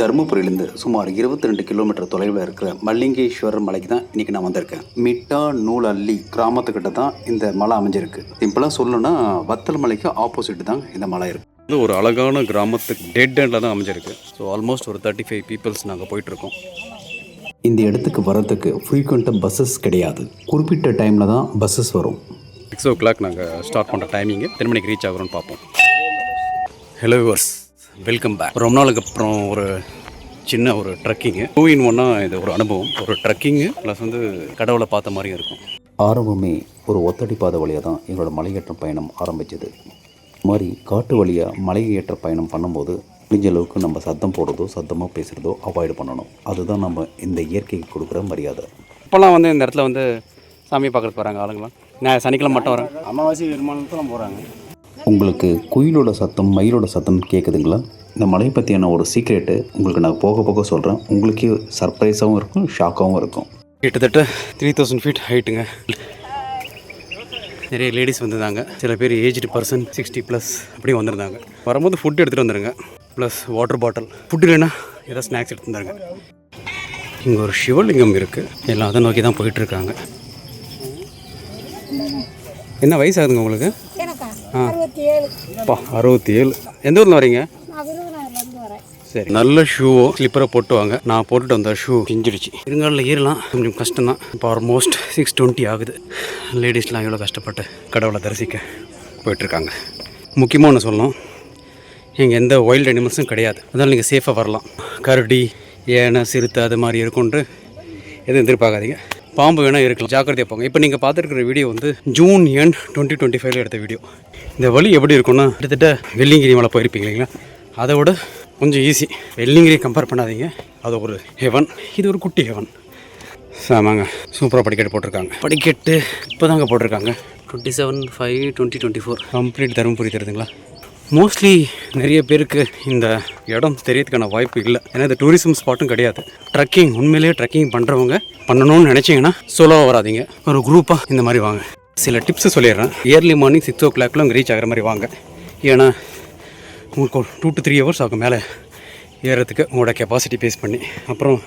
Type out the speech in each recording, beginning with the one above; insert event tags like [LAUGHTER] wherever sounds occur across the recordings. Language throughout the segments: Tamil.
தருமபுரியிலேருந்து சுமார் 22 ரெண்டு கிலோமீட்டர் தொலைவில் இருக்கிற மல்லிங்கேஸ்வரர் மலைக்கு தான் இன்றைக்கி நான் வந்திருக்கேன். மிட்டா நூலள்ளி கிராமத்துக்கிட்ட தான் இந்த மலை அமைஞ்சிருக்கு. சிம்பிளாக சொல்லணும்னா வத்தல் மலைக்கு ஆப்போசிட் தான் இந்த மலை இருக்கு. இது ஒரு அழகான கிராமத்துக்கு டெட் எண்டில் தான் அமைஞ்சிருக்கு. ஸோ ஆல்மோஸ்ட் ஒரு தேர்ட்டி ஃபைவ் பீப்புள்ஸ் நாங்கள் போயிட்டுருக்கோம். இந்த இடத்துக்கு வர்றதுக்கு ஃப்ரீக்வெண்ட்டாக பஸ்ஸஸ் கிடையாது. குறிப்பிட்ட டைமில் தான் பஸ்ஸஸ் வரும். சிக்ஸ் ஓ கிளாக் நாங்கள் ஸ்டார்ட் பண்ணுற டைமிங்கு எத்தனை மணிக்கு ரீச் ஆகுறோம்னு பார்ப்போம். ஹலோ விவர்ஸ் வெல்கம் பேக் ரொம்ப நாளுக்கு அப்புறம் ஒரு சின்ன ஒரு ட்ரக்கிங்கு டூ இன் ஒன்னாக இது ஒரு அனுபவம். ஒரு ட்ரக்கிங்கு ப்ளஸ் வந்து கடவுளை பார்த்த மாதிரியும் இருக்கும். ஆரம்பமே ஒரு ஒத்தடி பாதை வழியாக தான் எங்களோட மலையேற்ற பயணம் ஆரம்பிச்சது. இது மாதிரி காட்டு வழியாக மலையேற்ற பயணம் பண்ணும்போது முடிஞ்ச அளவுக்கு நம்ம சத்தம் போடுறதோ சத்தமாக பேசுகிறதோ அவாய்டு பண்ணணும். அதுதான் நம்ம இந்த இயற்கைக்கு கொடுக்குற மரியாதை. இப்போல்லாம் வந்து இந்த இடத்துல வந்து சாமி பார்க்கறதுக்கு வராங்க ஆளுங்களாம் நான் சனிக்கிழமை மட்டும் வரேன். அமாவாசை வருமானத்தெல்லாம் போகிறாங்க உங்களுக்கு குயிலோட சத்தம் மயிலோட சத்தம் கேட்குதுங்களா இந்த மலையை பற்றியான ஒரு சீக்ரெட்டு உங்களுக்கு நான் போக போக சொல்கிறேன் உங்களுக்கே சர்ப்ரைஸாகவும் இருக்கும் ஷாக்காகவும் இருக்கும். கிட்டத்தட்ட த்ரீ தௌசண்ட் ஃபீட் ஹைட்டுங்க நிறைய லேடிஸ் வந்திருந்தாங்க. சில பேர் ஏஜ்டு பர்சன் சிக்ஸ்டி ப்ளஸ் அப்படியே வந்திருந்தாங்க. வரும்போது ஃபுட் எடுத்துகிட்டு வந்துருங்க. ப்ளஸ் வாட்டர் பாட்டில் ஃபுட் இல்லைன்னா ஏதாவது ஸ்நாக்ஸ் எடுத்து வந்துருங்க. இங்கே ஒரு சிவலிங்கம் இருக்குது எல்லாம் அதை நோக்கி தான் போயிட்டுருக்காங்க என்ன வயசு ஆகுதுங்க உங்களுக்கு? அப்பா அறுபத்தி ஏழு எந்த ஊரில் வரீங்க? சரி. நல்ல ஷூவோ ஸ்லிப்பரை போட்டு வாங்க. நான் போட்டுட்டு வந்த ஷூ பிஞ்சிடுச்சு இருங்காலில் ஏறலாம். கொஞ்சம் கஷ்டம் தான் இப்போ ஆல்மோஸ்ட் சிக்ஸ் டுவெண்ட்டி ஆகுது. லேடிஸ்லாம் எவ்வளோ கஷ்டப்பட்டு கடவுளை தரிசிக்க போயிட்டுருக்காங்க. முக்கியமாக ஒன்று சொல்லணும். இங்கே எந்த வைல்டு அனிமல்ஸும் கிடையாது. அதனால் நீங்கள் சேஃபாக வரலாம். கரடி ஏனை சிறுத்தை அது மாதிரி இருக்கும்ன்ட்டு எதுவும் எதிர்பார்க்காதீங்க. பாம்பு வேணால் இருக்கலாம். ஜாக்கிரதையாக போங்க. இப்போ நீங்கள் பார்த்துருக்குற வீடியோ வந்து ஜூன் எண்ட் டுவெண்ட்டி டுவெண்ட்டி ஃபைவ்ல எடுத்த வீடியோ. இந்த வழி எப்படி இருக்கும்னா கிட்டத்தட்ட வெள்ளிங்கிரி மலை போயிருப்பீங்க இல்லைங்களா? அதை விட கொஞ்சம் ஈஸி வெள்ளிங்கிரி கம்பேர் பண்ணாதீங்க. அது ஒரு ஹெவன் இது ஒரு குட்டி ஹெவன் ஆமாங்க சூப்பராக படிக்கட்டு போட்டிருக்காங்க. படிக்கட்டு இப்போ தாங்க போட்டிருக்காங்க. Twenty seven five twenty twenty four. Complete Dharmapuri தெரியுதுங்களா மோஸ்ட்லி நிறைய பேருக்கு இந்த இடம் தெரியறதுக்கான வாய்ப்பு இல்லை. ஏன்னா இது டூரிசம் ஸ்பாட்டும் கிடையாது. ட்ரக்கிங் உண்மையிலேயே ட்ரக்கிங் பண்ணுறவங்க பண்ணணும்னு நினச்சிங்கன்னா சோலோவாக வராதீங்க. ஒரு குரூப்பாக இந்த மாதிரி வாங்க. சில டிப்ஸ் சொல்லிடுறேன். இயர்லி மார்னிங் சிக்ஸ் ஓ கிளாக்ல அங்கே ரீச் ஆகிற மாதிரி வாங்க. ஏன்னா உங்களுக்கு டூ டு த்ரீ ஹவர்ஸ் ஆகும் மேலே ஏறுறதுக்கு உங்களோட கெப்பாசிட்டி பேஸ் பண்ணி. அப்புறம்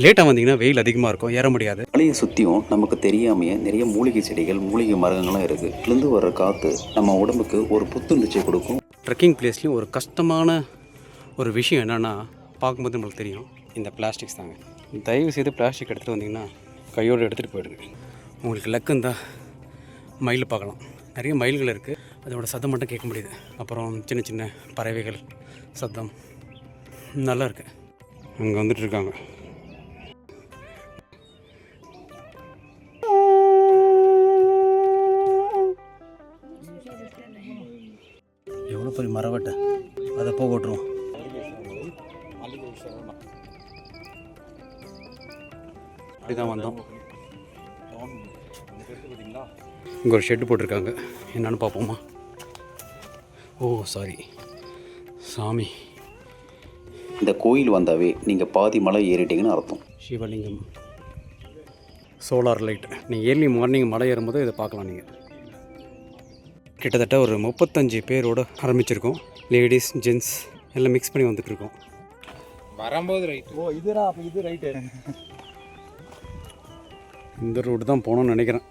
லேட்டாக வந்தீங்கன்னா வெயில் அதிகமாக இருக்கும் ஏற முடியாது. மலையை சுற்றியும் நமக்கு தெரியாமையே நிறைய மூலிகை செடிகள் மூலிகை மரங்கள்லாம் இருக்குது இதுலேருந்து வர்ற காற்று நம்ம உடம்புக்கு ஒரு புத்துணர்ச்சியை கொடுக்கும். ட்ரெக்கிங் பிளேஸ்லேயும் ஒரு கஷ்டமான ஒரு விஷயம் என்னென்னா பார்க்கும்போது நம்மளுக்கு தெரியும் இந்த பிளாஸ்டிக்ஸ் தாங்க. தயவு செய்து பிளாஸ்டிக் எடுத்துகிட்டு வந்தீங்கன்னா கையோடு எடுத்துகிட்டு போயிடுங்க. உங்களுக்கு லக்கு இருந்தால் மயில் பார்க்கலாம். நிறைய மயில்கள் இருக்குது அதோட சத்தம் மட்டும் கேட்க முடியுது. அப்புறம் சின்ன சின்ன பறவைகள் சத்தம். நல்லா இருக்கு. அங்கே வந்துட்டு இருக்காங்க. எவ்வளோ பெரிய மரவட்டை. அதை போக விட்ருவோம் அப்படி தான் வந்தோம். இங்கே ஒரு ஷெட்டு போட்டிருக்காங்க. என்னன்னு பார்ப்போமா? ஓ சாரி சாமி. இந்த கோயில் வந்தாவே நீங்கள் பாதி மலை ஏறிட்டீங்கன்னு அர்த்தம். சிவலிங்கம். Solar light. நீங்கள் ஏர்லி மார்னிங் மலை ஏறும்போது இதை பார்க்கலாம் நீங்கள் கிட்டத்தட்ட ஒரு முப்பத்தஞ்சு பேரோட ஆரம்பிச்சிருக்கோம். லேடிஸ் ஜென்ட்ஸ் எல்லாம் மிக்ஸ் பண்ணி வந்துட்டு இருக்கோம் வரும்போது ரைட் ஓ இதுடா அப்போ இது ரைட்டு இந்த ரோடு தான் போகணும்னு நினைக்கிறேன்.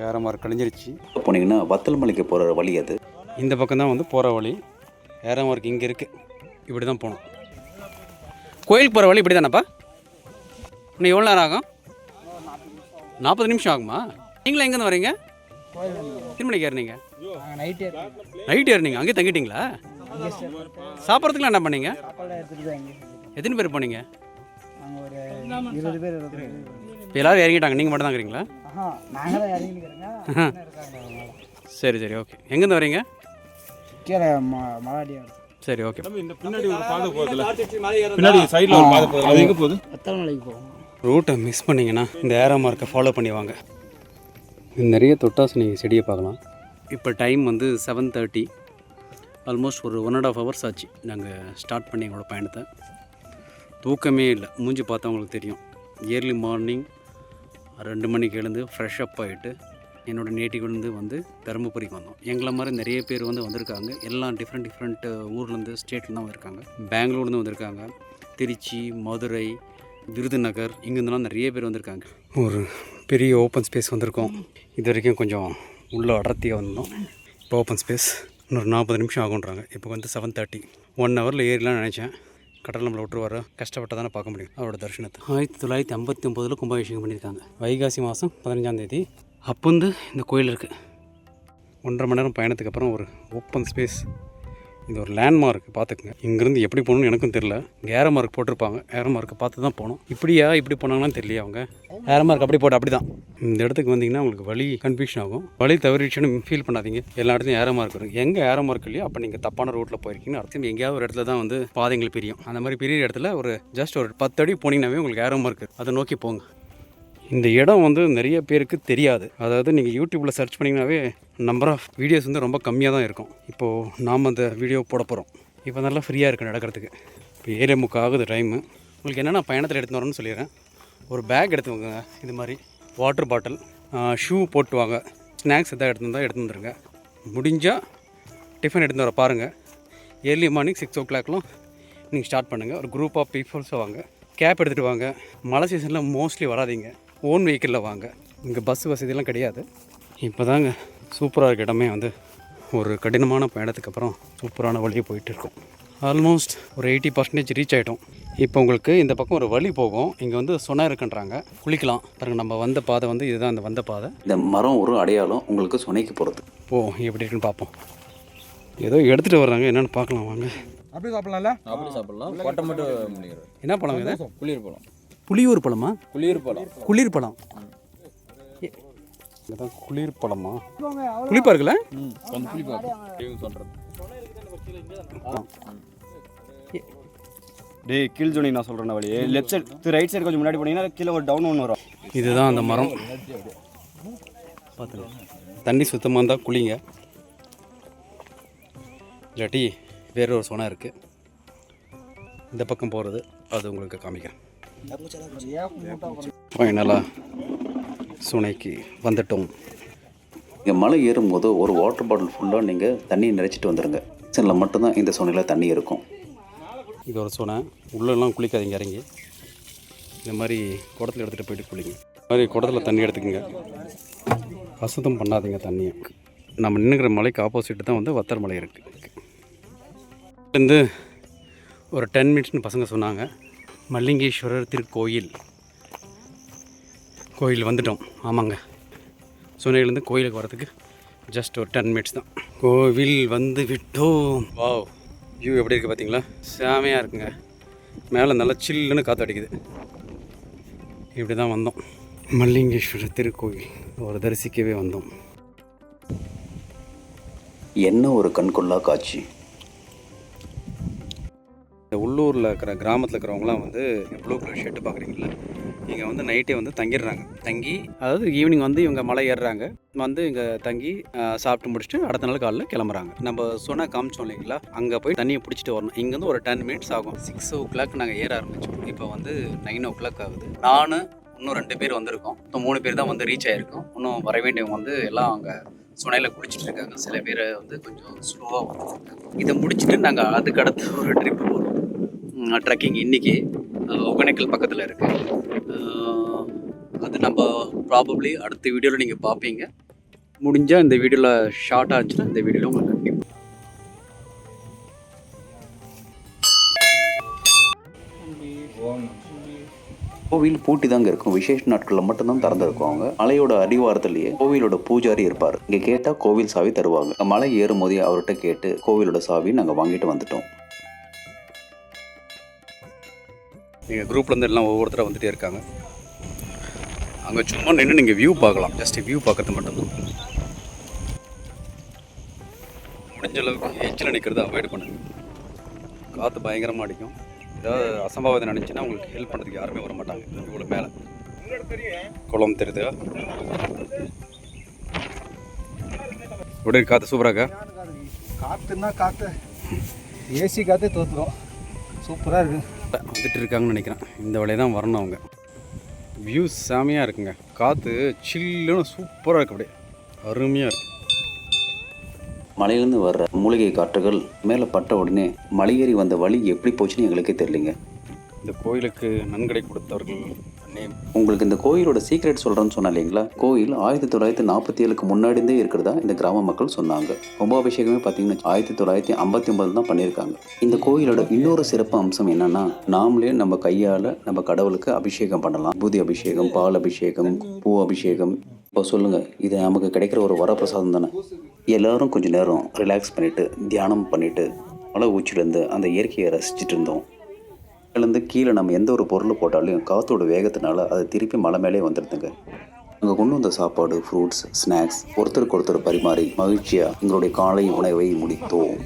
வேற மாதிரி கழிஞ்சிருச்சு போனீங்கன்னா வத்தல் மலைக்கு போகிற வழி அது. இந்த பக்கம் தான் வந்து போகிற வழி. ஏறமார்க்கு இங்கே இருக்குது இப்படி தான் போகணும். கோயிலுக்கு போகிற வழி இப்படி தானேப்பா இன்னும் எவ்வளோ நேரம் ஆகும்? நாற்பது நிமிஷம் ஆகுமா? நீங்களும் எங்கேருந்து வரீங்க? திருமணிக்கு ஏறினீங்க? நைட்டு நைட் ஏறினீங்க. அங்கேயே தங்கிட்டீங்களா? சாப்பிட்றதுக்குலாம் என்ன பண்ணீங்க? எத்தனை பேர் போனீங்க? இப்போ எல்லாரும் இறங்கிட்டாங்க. நீங்கள் மட்டும் [LAUGHS] இருக்காங்க சரி சரி ஓகே எங்கேருந்து வரீங்க கீழே சரி ஓகே பின்னாடி ஒரு பாதை போகுதுல. பின்னாடி சைடுல ஒரு பாதை போகுது. அது எங்க ரூட்டை மிஸ் பண்ணிங்கன்னா இந்த ஏரோ மார்க்கை ஃபாலோ பண்ணி வாங்க நிறைய தொட்டாசினி செடியை பார்க்கலாம். இப்போ டைம் வந்து செவன் தேர்ட்டி ஆல்மோஸ்ட் ஒரு ஒன் அண்ட் ஆஃப் ஹவர்ஸ் ஆச்சு. நாங்கள் ஸ்டார்ட் பண்ணி எங்களோட பயணத்தை. தூக்கமே இல்லை. மூஞ்சி பார்த்தா உங்களுக்கு தெரியும். இயர்லி மார்னிங் ரெண்டு மணிக்கு எழுந்து ஃப்ரெஷ் அப் ஆகிட்டு என்னோட நேட்டிவ்லேருந்து வந்து தருமபுரிக்கு வந்தோம். எங்களை மாதிரி நிறைய பேர் வந்து வந்திருக்காங்க. எல்லாம் டிஃப்ரெண்ட் டிஃப்ரெண்ட் ஊர்லேருந்து ஸ்டேட்லேருந்து தான் வந்திருக்காங்க. பெங்களூர்லேருந்து வந்திருக்காங்க. திருச்சி மதுரை விருதுநகர் இங்கேருந்துலாம் நிறைய பேர் வந்திருக்காங்க. ஒரு பெரிய ஓப்பன் ஸ்பேஸ் வந்திருக்கோம். இது வரைக்கும் கொஞ்சம் உள்ளே அடர்த்தியாக வந்தோம் இப்போ ஓப்பன் ஸ்பேஸ் இன்னொரு நாற்பது நிமிஷம் ஆகுன்றாங்க இப்போ வந்து செவன் தேர்ட்டி ஒன் ஹவரில் ஏறிலாம் நினச்சேன். கடல் நம்மளை விட்டுருவாரு கஷ்டப்பட்டு தானே பார்க்க முடியும். அவரோட தரிசனத்தை. ஆயிரத்தி தொள்ளாயிரத்தி ஐம்பத்தி ஒம்போதில் கும்பாபிஷேகம் பண்ணியிருக்காங்க. வைகாசி மாதம் பதினஞ்சாம் தேதி. அப்போ வந்து இந்த கோயில் இருக்குது ஒன்றரை மணி நேரம் பயணத்துக்கு அப்புறம் ஒரு ஓப்பன் ஸ்பேஸ் இது ஒரு லேண்ட்மார்க் பார்த்துக்குங்க. இங்கேருந்து எப்படி போகணும்னு எனக்கும் தெரில ஏரோ மார்க் போட்டிருப்பாங்க. ஏரோ மார்க்கை பார்த்து தான் போகணும். இப்படியா இப்படி போனாங்கன்னு தெரியல அவங்க? ஏரோ மார்க் அப்படி போட்டு அப்படி தான் இந்த இடத்துக்கு வந்தீங்கன்னா உங்களுக்கு வழி கன்ஃபியூஷன் ஆகும். வழி தவறிச்சுன்னு ஃபீல் பண்ணாதீங்க. எல்லா இடத்துலையும் ஏரோ மார்க் வரும் எங்கே ஏரோ மார்க் இல்லையோ அப்போ நீங்கள் தப்பான ரூட்டில் போயிருக்கீங்கன்னு அர்த்தம். எங்கேயாவது ஒரு இடத்துல தான் வந்து பாதைகள் பிரியும். அந்த மாதிரி பிரியிற இடத்துல ஒரு ஜஸ்ட் ஒரு பத்து அடி போனீங்கன்னாவே உங்களுக்கு ஏரோ மார்க் அதை நோக்கி போங்க. இந்த இடம் வந்து நிறைய பேருக்கு தெரியாது. அதாவது நீங்கள் யூடியூப்பில் சர்ச் பண்ணிங்கனாவே நம்பர் ஆஃப் வீடியோஸ் வந்து ரொம்ப கம்மியாக தான் இருக்கும். இப்போது நாம் அந்த வீடியோ போட போகிறோம் இப்போ நல்லா ஃப்ரீயாக இருக்குது நடக்கிறதுக்கு. இப்போ ஏழே முக்கு ஆகுது டைமு உங்களுக்கு என்னென்ன பயணத்தில் எடுத்து வரேன்னு சொல்லிடுறேன். ஒரு பேக் எடுத்துக்கோங்க. இது மாதிரி வாட்டர் பாட்டில் ஷூ போட்டு வாங்க ஸ்நாக்ஸ் எதாவது எடுத்து வந்தால் எடுத்து வந்துடுங்க முடிஞ்சால் டிஃபன் எடுத்து வர பாருங்கள் ஏர்லி மார்னிங் சிக்ஸ் ஓ கிளாக்லாம் நீங்கள் ஸ்டார்ட் பண்ணுங்கள் ஒரு குரூப் ஆஃப் பீப்புள்ஸை வாங்க. கேப் எடுத்துகிட்டு வாங்க. மழை சீசனில் மோஸ்ட்லி வராதீங்க. ஓன் வெஹிக்கிளில் வாங்க. இங்கே பஸ் வசதியெல்லாம் கிடையாது. இப்போ தாங்க சூப்பராக இருக்க இடமே வந்து ஒரு கடினமான பயணத்துக்கு அப்புறம் சூப்பரான வழியை போயிட்டு இருக்கோம். ஆல்மோஸ்ட் ஒரு எயிட்டி பர்சன்டேஜ் ரீச் ஆகிட்டோம் இப்போ உங்களுக்கு இந்த பக்கம் ஒரு வழி போகும். இங்கே வந்து சொன்னா இருக்குன்றாங்க குளிக்கலாம். பாருங்க நம்ம வந்த பாதை வந்து இதுதான் அந்த வந்த பாதை. இந்த மரம் ஒரு அடையாளம் உங்களுக்கு சுனைக்கு போகிறது போ எப்படி இருக்குன்னு பார்ப்போம். ஏதோ எடுத்துகிட்டு வர்றாங்க. என்னென்னு பார்க்கலாம் வாங்க. அப்படியே சாப்பிடலாம்ல? அப்படி சாப்பிடலாம். கொட்டை மட்டும் என்ன பழம் இது? குளிர் பழம். புளியூர் பழமா? குளிர் பழம். குளிர் பழம். இதுதான் குளிர் பழமா? புளிப்பா இருக்குல்ல? ம் கொஞ்சம் டேய் கீழ் ஜோனி நான் சொல்கிறேன் வழி லெஃப்ட் சைடு ரைட் சைடு கொஞ்சம் முன்னாடி போனீங்கன்னா கீழே ஒரு டவுன் ஒன்று வரும். இதுதான் அந்த மரம். பார்த்துங்க தண்ணி சுத்தமாக இருந்தால் குளிங்க. இல்லாட்டி வேற ஒரு சொனா இருக்குது இந்த பக்கம் போகிறது அது உங்களுக்கு காமிக்கிறேன். ஃபைனலாக சுனைக்கு வந்துட்டோம் இங்கே மலை ஏறும்போது ஒரு வாட்டர் பாட்டில் ஃபுல்லாக நீங்கள் தண்ணியை நிறைச்சிட்டு வந்துடுங்க சீசனில் மட்டும்தான் இந்த சுனையில் தண்ணி இருக்கும். இது ஒரு சொனை. உள்ளெல்லாம் குளிக்காதீங்க இறங்கி. இந்த மாதிரி குடத்துல எடுத்துகிட்டு போயிட்டு குளிங்க. இந்த மாதிரி குடத்துல தண்ணி எடுத்துக்கோங்க. அசுத்தம் பண்ணாதீங்க தண்ணியை. நம்ம நின்றுக்கிற மலைக்கு ஆப்போசிட் தான் வந்து வத்தர் மலை இருக்குது இருந்து ஒரு டென் மினிட்ஸ்னு பசங்க சொன்னாங்க. மல்லிங்கேஸ்வரர் திருக்கோயில். கோயில் வந்துட்டோம். ஆமாங்க. சுனையிலேருந்து கோயிலுக்கு வரதுக்கு ஜஸ்ட் ஒரு டென் மினிட்ஸ் தான். கோவில் வந்து விட்டோம். வாவ் வியூ எப்படி இருக்குது பார்த்தீங்களா செமையாக இருக்குங்க. மேலே நல்லா சில்லுன்னு காற்று அடிக்குது. இப்படி தான் வந்தோம். மல்லிங்கேஸ்வரர் திருக்கோயில். ஒரு தரிசிக்கவே வந்தோம். என்ன ஒரு கண்கொள்ளா காட்சி? இந்த உள்ளூரில் இருக்கிற கிராமத்தில் இருக்கிறவங்களாம் வந்து ப்ளூ கலர் ஷர்ட்டு பார்க்குறீங்களா இங்கே வந்து நைட்டே வந்து தங்கிடுறாங்க. தங்கி அதாவது ஈவினிங் வந்து இவங்க மலை ஏறுறாங்க. வந்து இங்கே தங்கி சாப்பிட்டு முடிச்சுட்டு அடுத்த நாள் காலைல கிளம்புறாங்க. நம்ம சொன்னால் காமிச்சோம் இல்லைங்களா? அங்கே போய் தண்ணியை பிடிச்சிட்டு வரணும். இங்கேருந்து ஒரு டென் மினிட்ஸ் ஆகும். சிக்ஸ் ஓ கிளாக் நாங்கள் ஏற ஆரம்பித்தோம் இப்போ வந்து நைன் ஓ கிளாக் ஆகுது. நான் இன்னும் ரெண்டு பேர் வந்திருக்கோம். இப்போ மூணு பேர் தான் வந்து ரீச் ஆகிருக்கோம் இன்னும் வர வேண்டியவங்க வந்து எல்லாம் அங்கே சுனையில் குளிச்சுட்டு இருக்காங்க. சில பேர் வந்து கொஞ்சம் ஸ்லோவாக வந்துருக்காங்க இதை முடிச்சுட்டு நாங்கள் அதுக்கடுத்து ஒரு ட்ரிப்பு போகிறோம் ட்ரெக்கிங் இன்றைக்கி ஒகேனக்கல் பக்கத்தில் இருக்குது அது நம்ம ப்ராபப்ளி அடுத்த வீடியோவில் நீங்கள் பார்ப்பீங்க முடிஞ்சால் இந்த வீடியோவில் ஷார்ட்டாக இருந்துச்சுன்னா இந்த வீடியோவில் உங்களுக்கு கண்டிப்பாக கோவில் பூட்டி தாங்க இருக்கும். விசேஷ நாட்களில் மட்டும்தான் திறந்திருக்கும் அவங்க. மலையோட அடிவாரத்திலேயே கோவிலோட பூஜாரி இருப்பார். இங்கே கேட்டால் கோவில் சாவி தருவாங்க. மலை ஏறும் போதே அவர்கிட்ட கேட்டு கோவிலோட சாவி நாங்கள் வாங்கிட்டு வந்துட்டோம். எங்கள் குரூப்லேருந்து எல்லாம் ஒவ்வொருத்தராக வந்துகிட்டே இருக்காங்க. அங்கே சும்மா நின்று நீங்கள் வியூ பார்க்கலாம். ஜஸ்ட் வியூ பார்க்கறது மட்டும்தான் முடிஞ்ச அளவுக்கு எச்சில் நிற்கிறத அவாய்ட் பண்ணுங்க. காற்று பயங்கரமாக அடிக்கும். ஏதாவது அசம்பாவிதம் நினச்சின்னா உங்களுக்கு ஹெல்ப் பண்ணுறதுக்கு யாருமே வர மாட்டாங்க. இவ்வளோ மேலே. குளம் தெரியுது எப்படி காற்று சூப்பராக்கா காற்றுன்னா காற்று ஏசி காற்றே தோற்றுடும் சூப்பராக இருக்குது வந்துட்டு இருக்காங்கன்னு நினைக்கிறேன். இந்த வழியை தான் வரணும் அவங்க. வியூ செமையாக இருக்குங்க. காற்று சில்லுன்னு சூப்பராக இருக்கு அப்படியே. அருமையாக இருக்குது மலையிலேருந்து வர்ற மூலிகை காற்றுகள் மேலே பட்ட உடனே மலையேறி வந்த வழி எப்படி போச்சுன்னு எங்களுக்கே தெரியலிங்க. இந்த கோயிலுக்கு நன்கொடை கொடுத்தவர்கள் நேம் உங்களுக்கு இந்த கோயிலோட சீக்ரெட் சொல்கிறேன்னு சொன்னேன் இல்லைங்களா? கோயில் ஆயிரத்தி தொள்ளாயிரத்தி நாற்பத்தி ஏழுக்கு முன்னாடிந்தே இருக்கிறதா இந்த கிராம மக்கள் சொன்னாங்க. கும்பாபிஷேகமே பார்த்தீங்கன்னா ஆயிரத்தி தொள்ளாயிரத்தி ஐம்பத்தி ஒன்பது தான் பண்ணியிருக்காங்க. இந்த கோயிலோட இன்னொரு சிறப்பு அம்சம் என்னன்னா நாமளே நம்ம கையால் நம்ம கடவுளுக்கு அபிஷேகம் பண்ணலாம். பூதி அபிஷேகம் பால் அபிஷேகம் பூ அபிஷேகம். இப்போ சொல்லுங்க இது நமக்கு கிடைக்கிற ஒரு வரப்பிரசாதம் தானே? எல்லாரும் கொஞ்சம் நேரம் ரிலாக்ஸ் பண்ணிட்டு தியானம் பண்ணிட்டு மலை உச்சிலேருந்து அந்த இயற்கையை ரசிச்சுட்டு இருந்தோம். மேலேருந்து கீழே நம்ம எந்த ஒரு பொருள் போட்டாலும் காற்றோட வேகத்தினால அது திருப்பி மலை மேலே வந்துடுதுங்க. அங்கே கொண்டு வந்த சாப்பாடு ஃப்ரூட்ஸ் ஸ்நாக்ஸ் ஒருத்தருக்கு ஒருத்தர் பரிமாறி மகிழ்ச்சியாக எங்களுடைய காலை உணவை முடித்தோம்.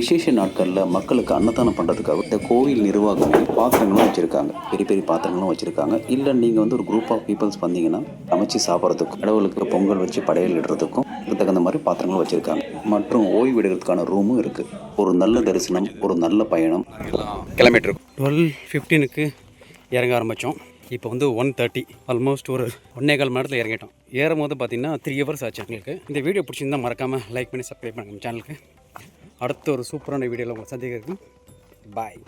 விசேஷ நாட்களில் மக்களுக்கு அன்னதானம் பண்ணுறதுக்காக இந்த கோயில் நிர்வாகமே பாத்திரங்களும் வச்சுருக்காங்க. பெரிய பெரிய பாத்திரங்களும் வச்சுருக்காங்க. இல்லை நீங்கள் வந்து ஒரு குரூப் ஆஃப் பீப்புள்ஸ் வந்தீங்கன்னா சமைச்சு சாப்பிட்றதுக்கும் கடவுளுக்கு பொங்கல் வச்சு படையல் இடுறதுக்கும் இதுக்கு தகுந்த மாதிரி பாத்திரங்களும் வச்சுருக்காங்க. மற்றும் ஓய்வு எடுக்கிறதுக்கான ரூமும் இருக்குது ஒரு நல்ல தரிசனம் ஒரு நல்ல பயணம். இருக்கோம். டுவெல் ஃபிஃப்டீனுக்கு இறங்க ஆரம்பித்தோம் இப்போ வந்து ஒன் தேர்ட்டி ஆல்மோஸ்ட் ஒரு ஒன்னே கால் மணி நேரத்தில் இறங்கிட்டோம். ஏறும் போது பார்த்தீங்கன்னா த்ரீ ஹவர்ஸ் ஆச்சு எங்களுக்கு. இந்த வீடியோ பிடிச்சிருந்தா மறக்காமல் லைக் பண்ணி சப்ஸ்கிரைப் பண்ணுங்க நம்ம சேனலுக்கு அடுத்த ஒரு சூப்பரான வீடியோவில் உங்களை சந்திக்கிறதுக்கு பாய்